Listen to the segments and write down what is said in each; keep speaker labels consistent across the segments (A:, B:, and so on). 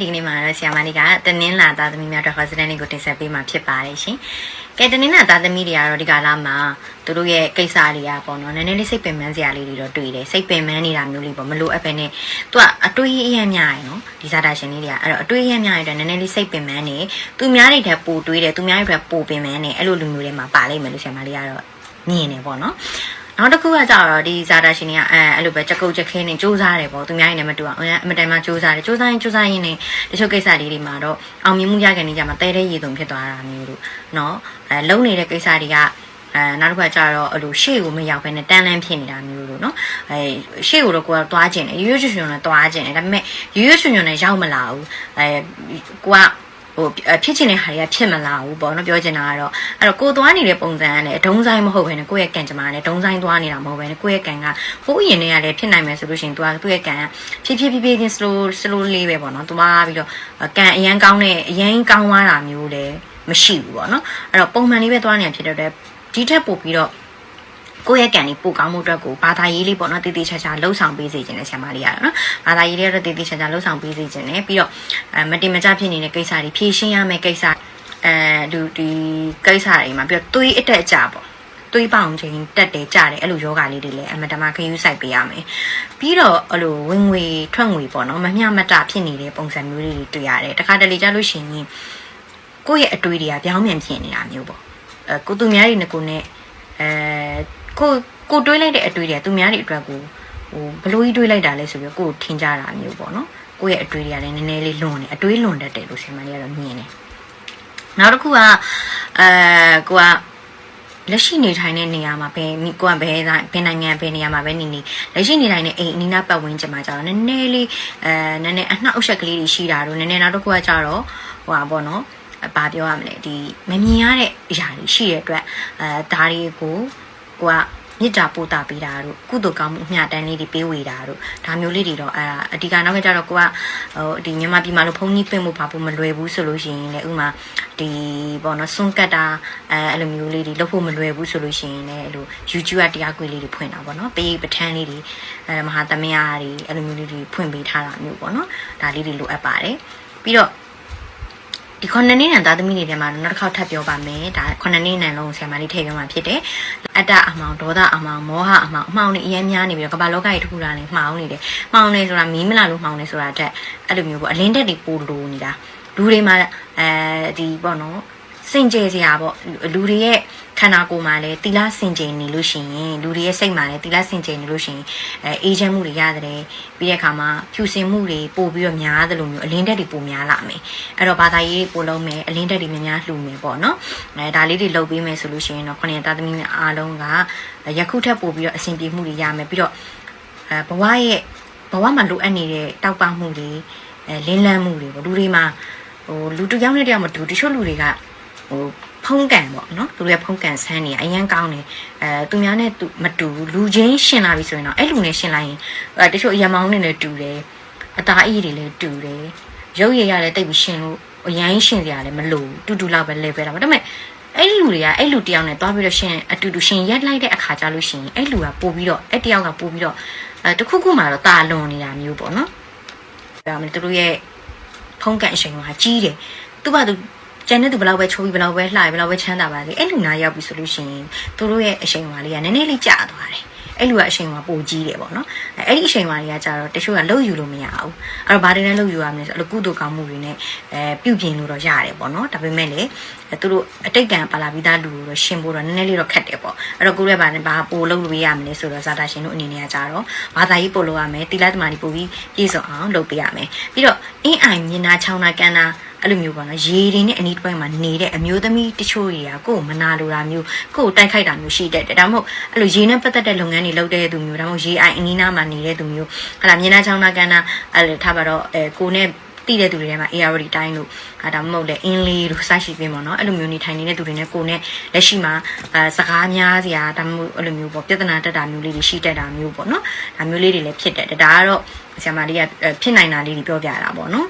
A: ဒီနေ့မှာတော့ဆရာမလေးကတနင်္လာသားသမီးများအတွက် hostel လေးကိုတင်ဆက်ပေးမှာဖြစ်ပါတယ်ရှင်ကဲတနင်္လာသားသမီးတွေကတော့ဒီကလာမှာသူတို့ရဲ့ကိစ္စတွေကပေါ့နော်နည်းနည်းလေးစိတ်ပင်ပန်းစရာလေးတွေတော့တွေ့တယ်စိတ်ပင်ပန်းနေတာမျိုးလေးပေါ့မလို့အပ်ပဲနဲ့သူကအတွေးအရင်များရယ်နော်ဒီဇာတာရှင်လေးတွေကအဲ့တော့အတွေးအရင်များရတဲ့နည်းနည်းလေးစိတ်ပင်ပန်းနေသူများတွေထက်ပိုတွေးတယ်သူများတွေထက်ပိုပင်ပန်းနေအဲ့လိုလူမျိုးတွေမှာပါလိမ့်မယ်လို့ဆရာမလေးကတော့မြင်နေပေါ့နော် နောက်တစ်ခုကကြတော့ဒီဇာတာရှင်တွေကအဲအဲ့လိုပဲချက်ကုတ်ချက်ခဲနေစူးစမ်းတယ်ပေါ့သူများရင်လည်းမတူအောင်အမတိုင်မှစူးစမ်းတယ်စူးစမ်းရင်စူးစမ်းရင်လည်းတချို့ကိစ္စလေးတွေမှာတော့အောင်မြင်မှုရခဲ့နေကြမှာတဲတဲ့ရည်သွုံဖြစ်သွားတာမျိုးလို့เนาะအဲလုံနေတဲ့ကိစ္စတွေကအဲနောက်တစ်ခါကျတော့အဲ့လိုရှေ့ကိုမရောက်ဘဲနဲ့တန်းလန်းဖြစ်နေတာမျိုးလို့เนาะအဲရှေ့ကိုတော့ကိုကသွားကျင်တယ်ရွရွချွချွနဲ့သွားကျင်တယ်ဒါပေမဲ့ရွရွချွချွနဲ့ရောက်မလာဘူးအဲကိုကဟို ဖြစ်ချင်တဲ့ဟာတွေကဖြစ်မလာဘူးပေါ့နော်ပြောချင်တာကတော့အဲ့တော့ကိုသွားနေတဲ့ပုံစံကလည်းဒုံဆိုင်မဟုတ်ဘဲနဲ့ကိုယ့်ရဲ့ကံကြမ္မာနဲ့ဒုံဆိုင်သွားနေတာမဟုတ်ဘဲနဲ့ကိုယ့်ရဲ့ကံကဟိုးရင်တွေကလည်းဖြစ်နိုင်မယ်ဆိုလို့ရှိရင်သူကသူ့ရဲ့ကံဖြည်းဖြည်းဖြည်းဖြည်းချင်း slow slow လေးပဲပေါ့နော်သွားပြီးတော့ကံအရန်ကောင်းတဲ့အရန်ကောင်းသွားတာမျိုးလည်းမရှိဘူးပေါ့နော်အဲ့တော့ပုံမှန်လေးပဲသွားနေတာဖြစ်တဲ့အတွက်ဒီထက်ပိုပြီးတော့ ကိုယ့်ရဲ့ကံလေးပိုကောင်းမှုအတွက်ကိုဘာသာရေးလေးပေါ့နော်တည်တည်ချာချာလှုပ်ဆောင်ပေးစေခြင်းနဲ့ဆရာမလေးရတာနော်ဘာသာရေးလေးတော့တည်တည်ချာချာလှုပ်ဆောင်ပေးစေခြင်းနဲ့ပြီးတော့အဲမတင်မကျဖြစ်နေတဲ့ကိစ္စတွေဖြေရှင်းရမယ့်ကိစ္စအဲဒီဒီကိစ္စတွေမှာပြီးတော့သွေးအတက်အကျပေါ့သွေးပေါင်ချိန်တက်တယ်ကြတယ်အဲ့လိုယောဂလေးတွေလည်းအမတမခယူးဆိုင်ပေးရမယ်ပြီးတော့အဲ့လိုဝင်ငွေထွက်ငွေပေါ့နော်မမျှမတဖြစ်နေတဲ့ပုံစံမျိုးလေးတွေတွေ့ရတယ်တခါတလေကြလို့ရှိရင်ကိုယ့်ရဲ့အတွေးတွေကပြောင်းပြန်ဖြစ်နေတာမျိုးပေါ့အဲကိုသူများတွေနဲ့ကိုနဲ့အဲ ကိုကိုတွေးလိုက်တဲ့အတွေးတွေကသူများတွေအတွက်ကိုဟိုဘလို့ကြီးတွေးလိုက်တာလဲဆိုပြီးကိုကိုထင်ကြတာမျိုးပေါ့နော်ကိုယ့်ရဲ့အတွေးတွေကလည်းနည်းနည်းလေးလွန်တယ်အတွေးလွန်တတ်တယ်လို့ဆင်မလေးကတော့မြင်တယ်နောက်တစ်ခုကအဲကိုကလက်ရှိနေထိုင်တဲ့နေရာမှာဘယ်ကိုကဘယ်ဘယ်နိုင်ငံဘယ်နေရာမှာပဲနေနေလက်ရှိနေထိုင်တဲ့အိမ်အနီးနားပတ်ဝန်းကျင်မှာကျတော့နည်းနည်းလေးအဲနည်းနည်းအနှောက်အယှက်ကလေးတွေရှိတာတို့နည်းနည်းနောက်တစ်ခုကကျတော့ဟိုပါပေါ့နော်ဘာပြောရမလဲဒီမမြင်ရတဲ့အရာတွေရှိတဲ့အတွက်အဲဒါတွေကို ကိုကမြစ်တာပို့တာပေးတာတို့ကုသိုလ်ကောင်းမှုအမျှတန်းလေးတွေပေးဝေတာတို့ဒါမျိုးလေးတွေတော့အဲအဓိကနောက်ကကြတော့ကိုကဟိုဒီမြန်မာပြည်မှာလို့ဖုန်းကြီးပင့်မှုပါဖို့မလွယ်ဘူးဆိုလို့ရှိရင်လည်းဥမာဒီပေါ့နော်စွန့်ကတ်တာအဲအဲ့လိုမျိုးလေးတွေလုပ်ဖို့မလွယ်ဘူးဆိုလို့ရှိရင်လည်းအဲ့လို YouTube ကတရားကွေးလေးတွေဖွင့်တာပေါ့နော်ပေးပဋ္ဌာန်းလေးတွေအဲမဟာသမယတွေအဲ့လိုမျိုးလေးတွေဖွင့်ပေးထားတာမျိုးပေါ့နော်ဒါလေးတွေလိုအပ်ပါတယ်ပြီးတော့ ဒီခုနှစ်နှစ်နံသားသမီးတွေထဲမှာနောက်တစ်ခေါက်ထပ်ပြောပါမယ်ဒါခုနှစ်နှစ်နံလုံးဆရာမလေးထည့်ပြောမှာဖြစ်တယ်အတ္တအမောင်ဒေါသအမောင်မောဟအမောင်အမောင်တွေအများများနေပြီးတော့ကမ္ဘာလောကကြီးတစ်ခုလာနေမှောင်နေတယ်မှောင်နေဆိုတာမီးမလာလို့မှောင်နေဆိုတာတက်အဲ့လိုမျိုးပေါ့အလင်းတက်တွေပိုလိုနေတာလူတွေမှာအဲဒီပေါ့နော် စင်ကြယ်စရာပေါ့လူတွေရဲ့ခန္ဓာကိုယ်မှာလည်းတီလာစင်ကြယ်နေလို့ရှိရင်လူတွေရဲ့စိတ်မှာလည်းတီလာစင်ကြယ်နေလို့ရှိရင်အဲအေးချမ်းမှုတွေရတယ်ပြီးတဲ့အခါမှာဖြူစင်မှုတွေပို့ပြီးတော့များသလိုမျိုးအလင်းတက်တွေပိုများလာမယ်အဲ့တော့ဘာသာရေးပို့လုံးမယ်အလင်းတက်တွေများများလှူမယ်ပေါ့နော်အဲဒါလေးတွေလုပ်ပေးမယ်ဆိုလို့ရှိရင်တော့ခொနစ်သားသမီးများအားလုံးကယခုထက်ပို့ပြီးတော့အဆင်ပြေမှုတွေရမယ်ပြီးတော့အဲဘဝရဲ့ဘဝမှာလိုအပ်နေတဲ့တောက်ပမှုတွေအဲလင်းလန်းမှုတွေပေါ့လူတွေမှာဟိုလူတစ်ယောက်နဲ့တစ်ယောက်မတူတချို့လူတွေက ဟိုဖုံးကန်ပေါ့နော်သူတို့ရဲ့ဖုံးကန်ဆန်းနေအရန်ကောင်းတယ်အဲသူများနဲ့သူမတူလူချင်းရှင်လာပြီဆိုရင်တော့အဲ့လူနဲ့ရှင်လိုက်ရင်အဲတချို့အရမောင်းနေလည်းတူတယ်အသားအီးတွေလည်းတူတယ်ရုပ်ရည်ရလည်းတိတ်ပြီးရှင်လို့အရန်ရှင်စရာလည်းမလိုတူတူလောက်ပဲလဲပဲတာဒါပေမဲ့အဲ့လူတွေကအဲ့လူတယောက်နဲ့တွားပြီးတော့ရှင်အတူတူရှင်ရက်လိုက်တဲ့အခါကြလို့ရှင်အဲ့လူကပို့ပြီးတော့အဲ့တယောက်ကပို့ပြီးတော့အဲတခုခုမှတော့တာလွန်နေတာမျိုးပေါ့နော်ဒါမှမဟုတ်သူတို့ရဲ့ဖုံးကန်အချိန်ကကြီးတယ်သူ့ဘာသူ ကျန်တဲ့သူဘယ်လောက်ပဲချိုးပြီးဘယ်လောက်ပဲလှရဘယ်လောက်ပဲချမ်းသာပါလေအဲ့လူနာရောက်ပြီဆိုလို့ရှိရင်သူတို့ရဲ့အချိန်ဝါလေးကနည်းနည်းလေးကြာသွားတယ်အဲ့လူကအချိန်ဝါပိုကြီးတယ်ပေါ့နော်အဲ့ဒီအချိန်ဝါတွေကကြာတော့တချို့ကလှုပ်ယူလို့မရဘူးအဲ့တော့ဘာတွေနဲ့လှုပ်ယူရမလဲဆိုတော့ကုသိုလ်ကောင်းမှုတွေနဲ့အဲပြုပြင်လို့တော့ရတယ်ပေါ့နော်ဒါပေမဲ့လေသူတို့အတိတ်ကံပါလာပြီးသားလူကိုတော့ရှင်းဖို့တော့နည်းနည်းလေးတော့ခက်တယ်ပေါ့အဲ့တော့ကိုရဲဘာနဲ့ဘာပို့လုပ်လို့ရမလဲဆိုတော့ဇာတာရှင်တို့အနေနဲ့ကကြာတော့ဘာသာရေးပို့လို့ရမယ်တိလသမารီပို့ပြီးပြည့်စုံအောင်လုပ်ပေးရမယ်ပြီးတော့အင်းအိုင်မြင်နာချောင်းနာကန်နာ အဲ့လိုမျိုးပေါ့နော်ရေတွေနဲ့အနီးတစ်ပိုင်းမှာနေတဲ့အမျိုးသမီးတချို့တွေကကိုယ်မနာလိုတာမျိုးကိုယ်တိုက်ခိုက်တာမျိုးရှိတတ်တယ်ဒါမှမဟုတ်အဲ့လိုရေနဲ့ပတ်သက်တဲ့လုပ်ငန်းတွေလုပ်တဲ့သူမျိုးဒါမှမဟုတ်ရေအိုင်အနီးနားမှာနေတဲ့သူမျိုးဟာလာမြင်နာချောင်းနာကန်နာအဲ့လိုထားပါတော့အဲကိုနဲ့တည်တဲ့သူတွေထဲမှာ ARD တိုင်းလို့အဲဒါမှမဟုတ်လေအင်းလေးတို့စရှိပြင်းပေါ့နော်အဲ့လိုမျိုးနေထိုင်နေတဲ့သူတွေနဲ့ကိုနဲ့လက်ရှိမှာအဲစကားများစရာဒါမှမဟုတ်အဲ့လိုမျိုးပေါ့ပြဿနာတက်တာမျိုးလေးတွေရှိတတ်တာမျိုးပေါ့နော်ဒါမျိုးလေးတွေလည်းဖြစ်တတ်တယ်ဒါကတော့ဆရာမလေးကဖြစ်နိုင်တာလေးတွေပြောပြတာပေါ့နော်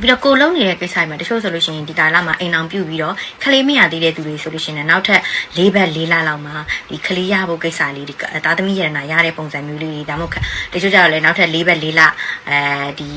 A: ပြီးတော့ကိုလုံးနေတဲ့ကိစ္စမှာတချို့ဆိုလို့ရှိရင်ဒီကာလမှာအိမ်အောင်ပြုတ်ပြီးတော့ခလေးမရသေးတဲ့သူတွေဆိုလို့ရှိရင်နောက်ထပ်၄ဘက်၄လလောက်မှာဒီခလေးရဖို့ကိစ္စလေးဒီသားသမီးရတနာရတဲ့ပုံစံမျိုးလေးတွေဒါမှမဟုတ်တချို့ကြတော့လည်းနောက်ထပ်၄ဘက်၄လအဲဒီ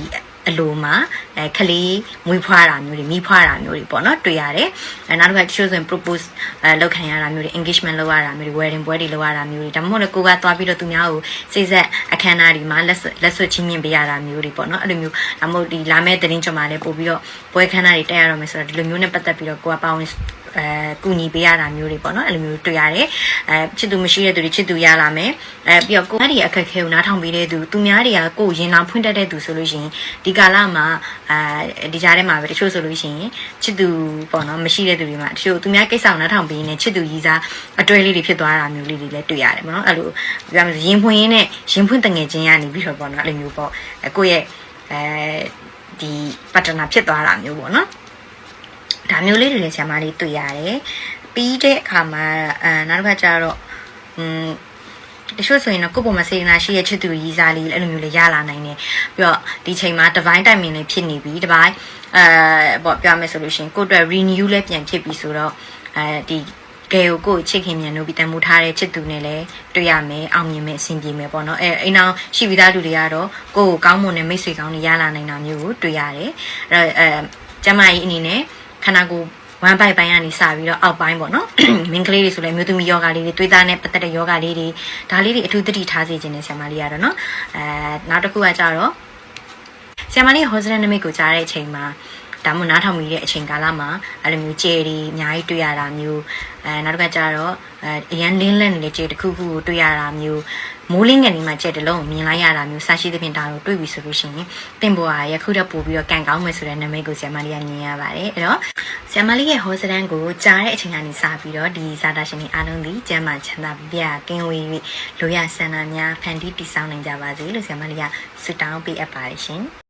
A: အလိုမှာအဲခလေးမွေးဖွားတာမျိုးတွေမိဖွားတာမျိုးတွေပေါ့နော်တွေ့ရတယ်အဲနောက်တစ်ခါတချို့ဆိုရင် propose အဲလုပ်ခံရတာမျိုးတွေ engagement လုပ်ရတာမျိုးတွေ wedding ပွဲတွေလုပ်ရတာမျိုးတွေဒါမှမဟုတ်လည်းကိုကသွားပြီးတော့သူများကိုစိတ်ဆက်အခမ်းအနားတွေမှာလက်ဆွလက်ဆွချင်းမြင်ပေးရတာမျိုးတွေပေါ့နော်အဲ့လိုမျိုးဒါမှမဟုတ်ဒီလာမဲ့သတင်းကြမှာလည်းပို့ပြီးတော့ပွဲခမ်းနားတွေတက်ရတော့မယ်ဆိုတော့ဒီလိုမျိုးနဲ့ပတ်သက်ပြီးတော့ကိုကပါဝင် အဲကူညီပေးရတာမျိုးတွေပေါ့နော်အဲ့လိုမျိုးတွေ့ရတယ်အဲချစ်သူမရှိတဲ့သူတွေချစ်သူရလာမယ်အဲပြီးတော့ကိုယ်တွေအခက်ခဲကိုနားထောင်ပေးတဲ့သူသူများတွေကကိုယ်ရင်လောင်ဖွင့်တတ်တဲ့သူဆိုလို့ရှိရင်ဒီကာလမှာအဲဒီကြားထဲမှာပဲတချို့ဆိုလို့ရှိရင်ချစ်သူပေါ့နော်မရှိတဲ့သူတွေမှာတချို့သူများကိစ္စကိုနားထောင်ပေးနေချစ်သူကြီးစားအတွဲလေးတွေဖြစ်သွားတာမျိုးလေးတွေလည်းတွေ့ရတယ်ပေါ့နော်အဲ့လိုပြောမယ်ဆိုရင်ဖွင့်ရင်းနဲ့ရင်ဖွင့်တငယ်ချင်းကနေပြီးတော့ပေါ့နော်အဲ့လိုမျိုးပေါ့အဲကိုယ့်ရဲ့အဲဒီပတ်တနာဖြစ်သွားတာမျိုးပေါ့နော် ဒါမျိုးလေးတွေလည်းဆရာမလေးတွေ့ရတယ်ပြီးတဲ့အခါမှာအဲနောက်တစ်ခါကျတော့อืมတချို့ဆိုရင်တော့ကိုယ့်ပုံမှာစေတနာရှိရဲ့ချစ်သူရီးစားလေးအဲ့လိုမျိုးလေးရလာနိုင်တယ်ပြီးတော့ဒီချိန်မှာ divine timing လေးဖြစ်နေပြီဒီပိုင်းအဲပေါ့ပြောမယ်ဆိုလို့ရှိရင်ကိုယ့်အတွက် renew လည်းပြန်ဖြစ်ပြီဆိုတော့အဲဒီကဲကိုကိုယ့်ချစ်ခင်မြန်လို့ပြီးတန်မိုးထားတဲ့ချစ်သူနဲ့လည်းတွေ့ရမယ်အောင်မြင်မယ်အဆင်ပြေမယ်ပေါ့နော်အဲအိမ်အောင်ရှိပြီးသားလူတွေကတော့ကိုယ့်ကိုကောင်းမွန်တဲ့မိတ်ဆွေကောင်းတွေရလာနိုင်တာမျိုးကိုတွေ့ရတယ်အဲအဲကျမကြီးအနေနဲ့ ခန္ဓာကိုယ်ဝမ်းပိုက်ပိုင်းကနေစပြီးတော့အောက်ပိုင်းပေါ့နော်မင်းကလေးတွေဆိုလည်းမျိုးသမီးယောဂလေးတွေသွေးသားနဲ့ပတ်သက်တဲ့ယောဂလေးတွေဒါလေးတွေအထူးသတိထားစေခြင်းနဲ့ဆရာမလေးရတော့နော်အဲနောက်တစ်ခုကကြတော့ဆရာမလေးဟောစရနမိတ်ကိုကြားတဲ့အချိန်မှာဒါမှမဟုတ်နားထောင်မိတဲ့အချိန်ကာလမှာအဲ့လိုမျိုးကြဲတွေအများကြီးတွေ့ရတာမျိုးအဲနောက်တစ်ခါကျတော့အဲအရန်လင်းလက်နေတဲ့ကြဲတစ်ခုခုကိုတွေ့ရတာမျိုး မိုးလင်းငယ်လေးမှာကြက်တလုံးကိုမြင်လိုက်ရတာမျိုးဆရှိသဖြင့်ဒါကိုတွေ့ပြီဆိုလို့ရှိရင်တင်ပေါ်ဟာရခုတော့ပို့ပြီးတော့ကန်ကောင်းမယ်ဆိုတဲ့နာမည်ကိုဆရာမလေးကမြင်ရပါတယ်အဲ့တော့ဆရာမလေးရဲ့ဟောစတန်ကိုကြားတဲ့အချိန်ကနေစပြီးတော့ဒီဇာတာရှင်တွေအားလုံးဒီကျမ်းမာချမ်းသာပြကင်းဝေး၍လိုရဆန္ဒများဖန်တီးတည်ဆောက်နိုင်ကြပါစေလို့ဆရာမလေးကဆုတောင်းပေးအပ်ပါတယ်ရှင်